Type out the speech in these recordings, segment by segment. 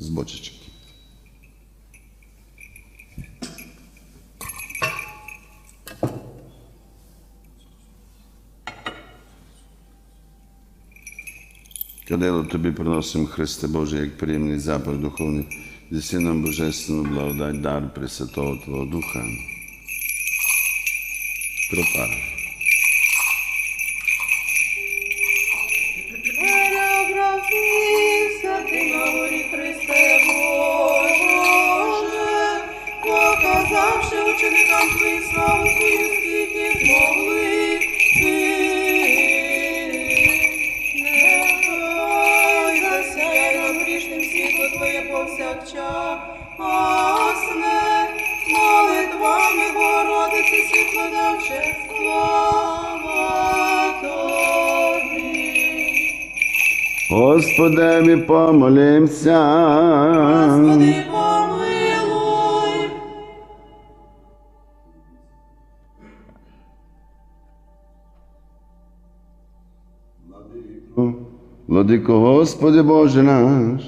з бочечки. Кадило тобі приносимо, Христе Боже, як приємний запах духовний, зі Сином Божественну благодать дар Пресвятого Твого Духа. Пропара. Повсякчас, молитвами Богородиці світло давче, слава Тобі. Господи, помолимся. Господи, помилуй. Владико Господи Боже наш,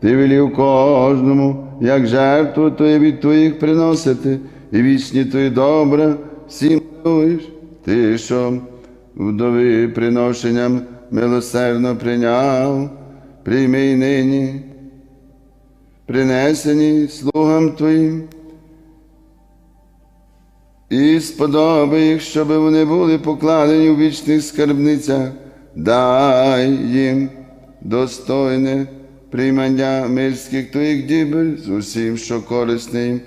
Ти велів кожному, як жертву від Твоїх приносити, і вічні Твої добра всім даруєш. Ти, що вдови приношенням милосердно прийняв, прийми й нині, принесені слугам Твоїм. І сподоби їх, щоб вони були покладені у вічних скарбницях, дай їм достойне приймання мирських твоїх дібель з усім, що корисне їм,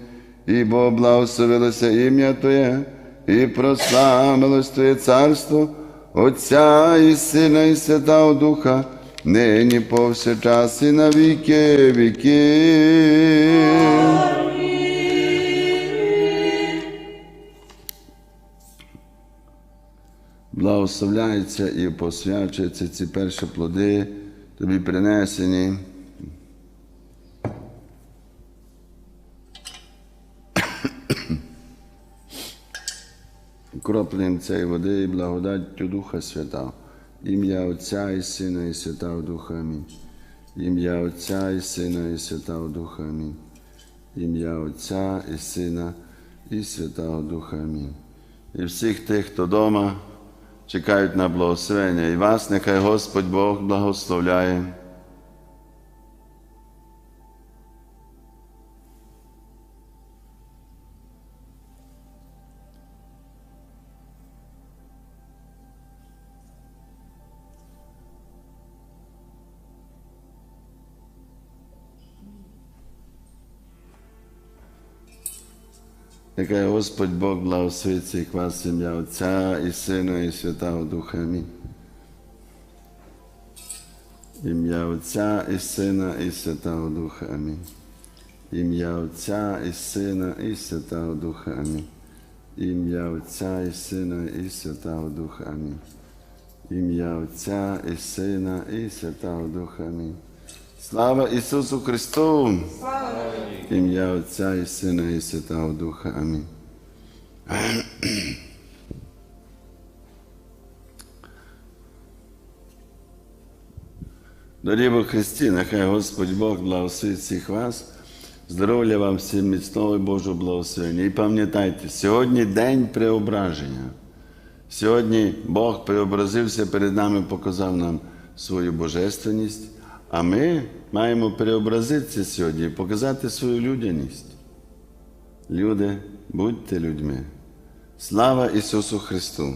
ібо благословилося ім'я Твоє, і прославилось Твоє царство, Отця і Сина, і Святого Духа, нині повсякчас і на віки віків. Благословляються і посвячуються ці перші плоди, тобі принесені. Кропленням цієї води і благодаттю Духа Свята, ім'я Отця і Сина, і Святого Духа Амінь. Ім'я Отця і Сина, і Святого Духа Амінь. Ім'я Отця і Сина, і Святого Духа Амінь. І всіх тих, хто вдома чекають на благословення, і вас нехай Господь Бог благословляє. Нехай Господь Бог благословить цих вас ім'я Отця і Сина, і Святого Духа. Амінь. Ім'я Отця і Сина, і Святого Духа. Амінь. Ім'я Отця і Сина, і Святого Духа. Амінь. Ім'я Отця і Сина, і Святого Духа. Амінь. Ім'я Отця і Сина, і Святого Духа. Амінь. Слава Ісусу Христу! Ім'я Отця і Сина, і Святого Духа. Амінь. Доріво Христі, нехай Господь Бог благословить всіх вас, здоров'я вам всім міцного і Божого благословення. І пам'ятайте, сьогодні день преображення. Сьогодні Бог преобразився перед нами, показав нам свою божественність, а ми маємо преобразитися сьогодні і показати свою людяність. Люди, будьте людьми. Слава Ісусу Христу!